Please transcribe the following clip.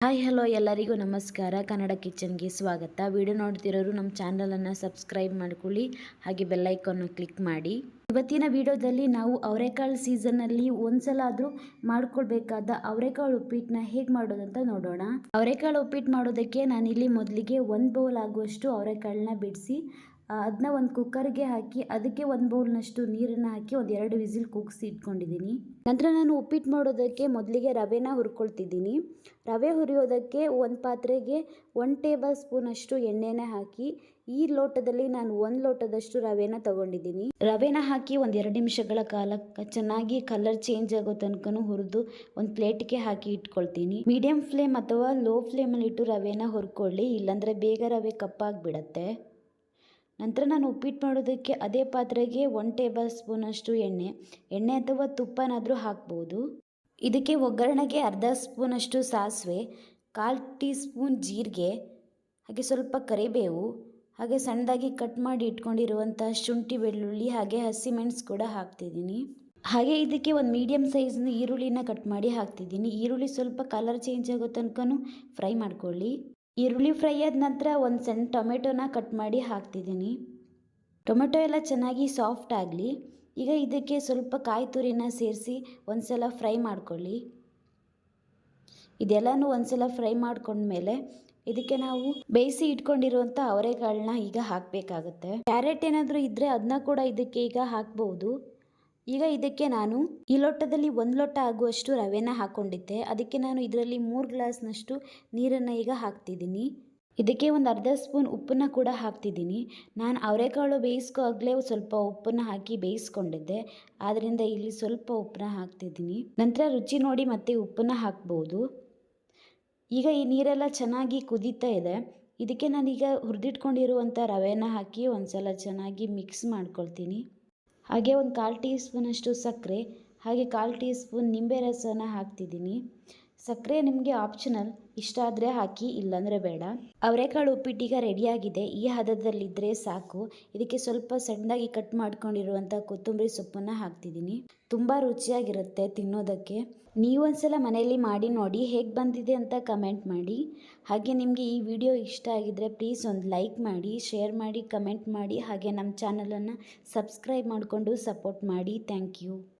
Hi, hello ಎಲ್ಲರಿಗೂ ನಮಸ್ಕಾರ. ಕನ್ನಡ ಕಿಚನ್ಗೆ ಸ್ವಾಗತ. ವಿಡಿಯೋ ನೋಡ್ತಿರೋರು ನಮ್ಮ ಚಾನಲನ್ನು ಸಬ್ಸ್ಕ್ರೈಬ್ ಮಾಡ್ಕೊಳ್ಳಿ ಹಾಗೆ ಬೆಲ್ಲೈಕನ್ನು ಕ್ಲಿಕ್ ಮಾಡಿ. ಇವತ್ತಿನ ವಿಡಿಯೋದಲ್ಲಿ ನಾವು ಅವರೆಕಾಳು ಸೀಸನ್ನಲ್ಲಿ ಒಂದ್ಸಲ ಆದರೂ ಮಾಡ್ಕೊಳ್ಬೇಕಾದ ಅವರೆಕಾಳು ಉಪ್ಪಿಟ್ಟನ್ನ ಹೇಗೆ ಮಾಡೋದಂತ ನೋಡೋಣ. ಅವರೆಕಾಳು ಉಪ್ಪಿಟ್ಟು ಮಾಡೋದಕ್ಕೆ ನಾನಿಲ್ಲಿ ಮೊದಲಿಗೆ ಒಂದು ಬೌಲ್ ಆಗುವಷ್ಟು ಅವರೆಕಾಳನ್ನ ಬಿಡಿಸಿ ಅದನ್ನ ಒಂದು ಕುಕ್ಕರ್ಗೆ ಹಾಕಿ, ಅದಕ್ಕೆ ಒಂದು ಬೌಲ್ನಷ್ಟು ನೀರನ್ನು ಹಾಕಿ ಒಂದು ಎರಡು ವಿಸಿಲ್ ಕುಗ್ಸಿ ಇಟ್ಕೊಂಡಿದ್ದೀನಿ. ನಂತರ ನಾನು ಉಪ್ಪಿಟ್ಟು ಮಾಡೋದಕ್ಕೆ ಮೊದಲಿಗೆ ರವೆನ ಹುರ್ಕೊಳ್ತಿದ್ದೀನಿ. ರವೆ ಹುರಿಯೋದಕ್ಕೆ ಒಂದು ಪಾತ್ರೆಗೆ ಒನ್ ಟೇಬಲ್ ಸ್ಪೂನಷ್ಟು ಎಣ್ಣೆನ ಹಾಕಿ ಈ ಲೋಟದಲ್ಲಿ ನಾನು ಒಂದು ಲೋಟದಷ್ಟು ರವೆನ ತಗೊಂಡಿದ್ದೀನಿ. ರವೆನ ಹಾಕಿ ಒಂದು ಎರಡು ನಿಮಿಷಗಳ ಕಾಲ ಚೆನ್ನಾಗಿ ಕಲರ್ ಚೇಂಜ್ ಆಗೋ ತನಕ ಹುರಿದು ಒಂದು ಪ್ಲೇಟ್ಗೆ ಹಾಕಿ ಇಟ್ಕೊಳ್ತೀನಿ. ಮೀಡಿಯಂ ಫ್ಲೇಮ್ ಅಥವಾ ಲೋ ಫ್ಲೇಮಲ್ಲಿ ಇಟ್ಟು ರವೆನ ಹುರ್ಕೊಳ್ಳಿ, ಇಲ್ಲಾಂದರೆ ಬೇಗ ರವೆ ಕಪ್ಪಾಗಿಬಿಡತ್ತೆ. ನಂತರ ನಾನು ಉಪ್ಪಿಟ್ಟು ಮಾಡೋದಕ್ಕೆ ಅದೇ ಪಾತ್ರೆಗೆ ಒನ್ ಟೇಬಲ್ ಸ್ಪೂನಷ್ಟು ಎಣ್ಣೆ ಎಣ್ಣೆ ಅಥವಾ ತುಪ್ಪನಾದರೂ ಹಾಕ್ಬೋದು. ಇದಕ್ಕೆ ಒಗ್ಗರಣೆಗೆ ಅರ್ಧ ಸ್ಪೂನಷ್ಟು ಸಾಸಿವೆ, ಕಾಲು ಟೀ ಸ್ಪೂನ್ ಜೀರಿಗೆ, ಹಾಗೆ ಸ್ವಲ್ಪ ಕರಿಬೇವು ಹಾಗೆ ಸಣ್ಣದಾಗಿ ಕಟ್ ಮಾಡಿ ಇಟ್ಕೊಂಡಿರುವಂಥ ಶುಂಠಿ, ಬೆಳ್ಳುಳ್ಳಿ ಹಾಗೆ ಹಸಿಮೆಣಸು ಕೂಡ ಹಾಕ್ತಿದ್ದೀನಿ. ಹಾಗೆ ಇದಕ್ಕೆ ಒಂದು ಮೀಡಿಯಮ್ ಸೈಜ್ನ ಈರುಳ್ಳಿನ ಕಟ್ ಮಾಡಿ ಹಾಕ್ತಿದ್ದೀನಿ. ಈರುಳ್ಳಿ ಸ್ವಲ್ಪ ಕಲರ್ ಚೇಂಜ್ ಆಗೋ ತನಕ ಫ್ರೈ ಮಾಡ್ಕೊಳ್ಳಿ. ಈರುಳ್ಳಿ ಫ್ರೈ ಆದ ನಂತರ ಒಂದು ಸಣ್ಣ ಟೊಮೆಟೊನ ಕಟ್ ಮಾಡಿ ಹಾಕ್ತಿದ್ದೀನಿ. ಟೊಮೆಟೊ ಎಲ್ಲ ಚೆನ್ನಾಗಿ ಸಾಫ್ಟ್ ಆಗಲಿ. ಈಗ ಇದಕ್ಕೆ ಸ್ವಲ್ಪ ಕಾಯಿ ತುರಿನ ಸೇರಿಸಿ ಒಂದು ಸಲ ಫ್ರೈ ಮಾಡ್ಕೊಳ್ಳಿ. ಇದೆಲ್ಲನೂ ಒಂದು ಸಲ ಫ್ರೈ ಮಾಡ್ಕೊಂಡ್ಮೇಲೆ ಇದಕ್ಕೆ ನಾವು ಬೇಯಿಸಿ ಇಟ್ಕೊಂಡಿರುವಂತ ಅವರೆಕಾಳನ್ನ ಈಗ ಹಾಕಬೇಕಾಗುತ್ತೆ. ಕ್ಯಾರೆಟ್ ಏನಾದರೂ ಇದ್ದರೆ ಅದನ್ನ ಕೂಡ ಇದಕ್ಕೆ ಈಗ ಹಾಕ್ಬಹುದು ಈಗ ಇದಕ್ಕೆ ನಾನು ಈ ಲೋಟದಲ್ಲಿ ಒಂದು ಲೋಟ ಆಗುವಷ್ಟು ರವೆನ ಹಾಕೊಂಡಿದ್ದೆ. ಅದಕ್ಕೆ ನಾನು ಇದರಲ್ಲಿ ಮೂರು ಗ್ಲಾಸ್ನಷ್ಟು ನೀರನ್ನು ಈಗ ಹಾಕ್ತಿದ್ದೀನಿ. ಇದಕ್ಕೆ ಒಂದು ಅರ್ಧ ಸ್ಪೂನ್ ಉಪ್ಪನ್ನು ಕೂಡ ಹಾಕ್ತಿದ್ದೀನಿ. ನಾನು ಅವರೆಕಾಳು ಬೇಯಿಸ್ಕೋ ಆಗಲೇ ಸ್ವಲ್ಪ ಉಪ್ಪನ್ನು ಹಾಕಿ ಬೇಯಿಸ್ಕೊಂಡಿದ್ದೆ. ಆದ್ದರಿಂದ ಇಲ್ಲಿ ಸ್ವಲ್ಪ ಉಪ್ಪನ್ನ ಹಾಕ್ತಿದ್ದೀನಿ. ನಂತರ ರುಚಿ ನೋಡಿ ಮತ್ತೆ ಉಪ್ಪನ್ನು ಹಾಕ್ಬೋದು. ಈಗ ಈ ನೀರೆಲ್ಲ ಚೆನ್ನಾಗಿ ಕುದೀತಾ ಇದೆ. ಇದಕ್ಕೆ ನಾನೀಗ ಹುರಿದಿಟ್ಕೊಂಡಿರುವಂಥ ರವೆನ ಹಾಕಿ ಒಂದು ಸಲ ಚೆನ್ನಾಗಿ ಮಿಕ್ಸ್ ಮಾಡ್ಕೊಳ್ತೀನಿ. ಹಾಗೆ ಒಂದು ಕಾಲು ಟೀ ಸ್ಪೂನಷ್ಟು ಸಕ್ಕರೆ, ಹಾಗೆ ಕಾಲು ಟೀ ಸ್ಪೂನ್ ನಿಂಬೆ ರಸನ ಹಾಕ್ತಿದ್ದೀನಿ. ಸಕ್ಕರೆ ನಿಮಗೆ ಆಪ್ಷನಲ್ ಇಷ್ಟ ಆದರೆ ಹಾಕಿ, ಇಲ್ಲಾಂದರೆ ಬೇಡ. ಅವರೆಕಾಳು ಉಪ್ಪಿಟ್ಟೀಗ ರೆಡಿಯಾಗಿದೆ ಈ ಹದದಲ್ಲಿದ್ದರೆ ಸಾಕು. ಇದಕ್ಕೆ ಸ್ವಲ್ಪ ಸಣ್ಣದಾಗಿ ಕಟ್ ಮಾಡ್ಕೊಂಡಿರುವಂಥ ಕೊತ್ತಂಬರಿ ಸೊಪ್ಪನ್ನು ಹಾಕ್ತಿದ್ದೀನಿ. ತುಂಬ ರುಚಿಯಾಗಿರುತ್ತೆ ತಿನ್ನೋದಕ್ಕೆ. ನೀವೊಂದ್ಸಲ ಮನೆಯಲ್ಲಿ ಮಾಡಿ ನೋಡಿ ಹೇಗೆ ಬಂದಿದೆ ಅಂತ ಕಮೆಂಟ್ ಮಾಡಿ. ಹಾಗೆ ನಿಮಗೆ ಈ ವಿಡಿಯೋ ಇಷ್ಟ ಆಗಿದ್ದರೆ ಪ್ಲೀಸ್ ಒಂದು ಲೈಕ್ ಮಾಡಿ ಶೇರ್ ಮಾಡಿ ಕಮೆಂಟ್ ಮಾಡಿ. ಹಾಗೆ ನಮ್ಮ ಚಾನಲನ್ನು ಸಬ್ಸ್ಕ್ರೈಬ್ ಮಾಡಿಕೊಂಡು ಸಪೋರ್ಟ್ ಮಾಡಿ. Thank you